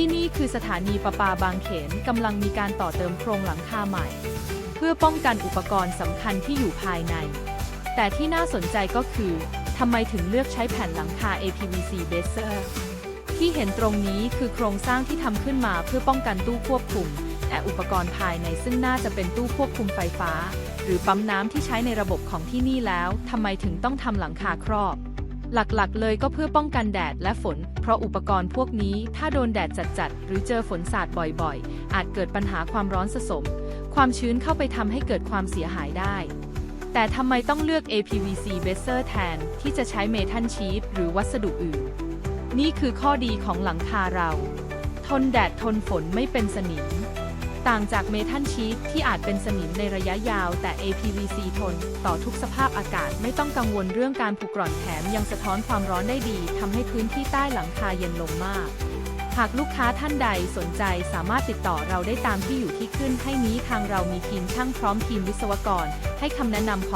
ที่นี่คือสถานีประปาบางเขนกำลังมีการต่อเติมโครงหลังคาใหม่ เพื่อป้องกันอุปกรณ์สำคัญที่อยู่ภายใน แต่ที่น่าสนใจก็คือทำไมถึงเลือกใช้แผ่นหลังคา APVC b a s e r ที่เห็นตรงนี้คือโครงสร้างที่ทำขึ้นมาเพื่อป้องกันตู้ควบคุมและอุปกรณ์ภายในซึ่งน่าจะเป็นตู้ควบคุมไฟฟ้า หรือปั๊มน้ำที่ใช้ในระบบของที่นี่แล้วทำไมถึงต้องทำหลังคาครอบ หลักๆ เลยก็เพื่อป้องกันแดดและฝน เพราะอุปกรณ์พวกนี้ถ้าโดนแดดจัดๆ หรือเจอฝนสาดบ่อยๆ อาจเกิดปัญหาความร้อนสะสม ความชื้นเข้าไปทำให้เกิดความเสียหายได้ แต่ทำไมต้องเลือก APVC b a s e r แทน ที่จะใช้เมทัลชีตหรือวัสดุอื่น นี่คือข้อดีของหลังคาเรา ทนแดดทนฝนไม่เป็นสนิม ต่างจากเมทัลชีตที่อาจเป็นสนิมในระยะยาว แต่ APVC ทน ต่อทุกสภาพอากาศไม่ต้องกังวลเรื่องการผุกร่อนแถมยังสะท้อนความร้อนได้ดีทำให้พื้นที่ใต้หลังคาเย็นลงมาก หากลูกค้าท่านใดสนใจสามารถติดต่อเราได้ตามที่อยู่ที่ขึ้นให้นี้ทางเรามีทีมช่างพร้อมทีมวิศวกร ให้คำแนะนำขอ